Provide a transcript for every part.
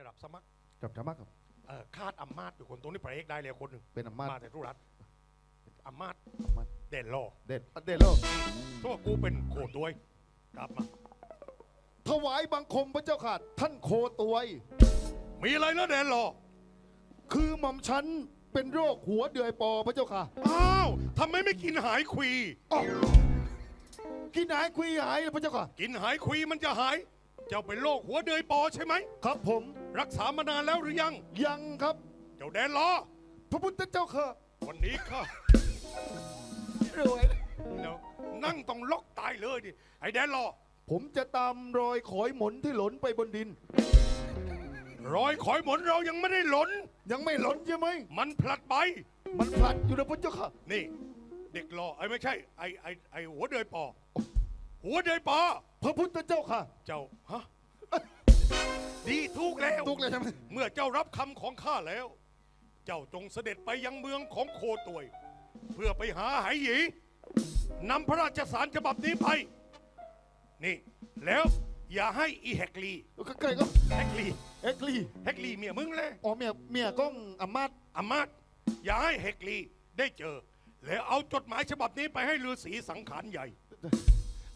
จะรับสมัครกับธรรมะครับ เอ่อคาดอำมาตย์อยู่คนตรงนี้พระเอกได้เลยคนหนึ่งเป็นอำมาตย์มาแต่ทุรัฐอำมาตย์อำมาตย์ เด่นรอเด็ดเด็ดโลกตัวกูเป็นโคตรด้วยกลับมาถวายบังคมพระเจ้าค่ะ ท่านโคตวย มีอะไรนะเด่นรอคือหม่อมฉันเป็นโรคหัวเดือยปอพระเจ้าค่ะ อ้าวทำไมไม่กินหายควีอ้อกินหายคุยหายพระเจ้าค่ะ กินหายควีมันจะหาย เจ้าเป็นโรคหัวเดือยปอใช่ไหม ครับผม รักษามานานแล้วหรือยัง ยังครับ เจ้าแดนรอ พระพุทธเจ้าค่ะวันนี้ข้ารวยเดี๋ยวนั่งต้องล็อกตายเลยดิไอ้แดนรอ ผมจะตามรอยขอยหมนที่หล่นไปบนดิน รอยขอยหมนเรายังไม่ได้หล่นยังไม่หล่นใช่ไหม มันผลัดไป มันพลัดอยู่นะพระเจ้าค่ะ นี่ เด็กรอไอ้ไม่ใช่ไอ้ไอ้ไอ้หัวเดือยปอ หัวเดือยปอ พระพุทธเจ้าค่ะ เจ้าฮะ ดีทุกแล้ว ตุกเลยใช่ไหมเมื่อเจ้ารับคำของข้าแล้ว เจ้าจงเสด็จไปยังเมืองของโคตวย เพื่อไปหาไหหยีนำพระราชสารฉบับนี้ไป นี่ แล้วอย่าให้อีแฮกลีก็ใกล้ก็แฮกลีเอ็กลีแฮกลีเมียมึงเลยอ๋อเมียเมียก้องอามาตย์อามาตย์อย่าให้แฮกลีได้เจอ แล้วเอาจดหมายฉบับนี้ไปให้ฤาษีสังขารใหญ่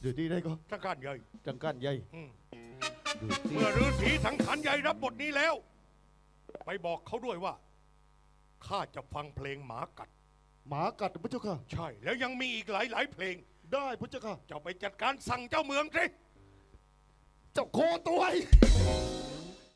เดี๋ยวดีได้ก็สังขารใหญ่จังการใหญ่อืมดูสิ เมื่อฤาษีสังขารใหญ่รับบทนี้แล้ว ไปบอกเขาด้วยว่าข้าจะฟังเพลงหมากัด หมากัดพระเจ้าค่ะ ใช่ แล้วยังมีอีกหลายหลายๆเพลง ได้พระเจ้าค่ะ เจ้าไปจัดการสั่งเจ้าเมืองสิ เจ้าโคตัวไอ้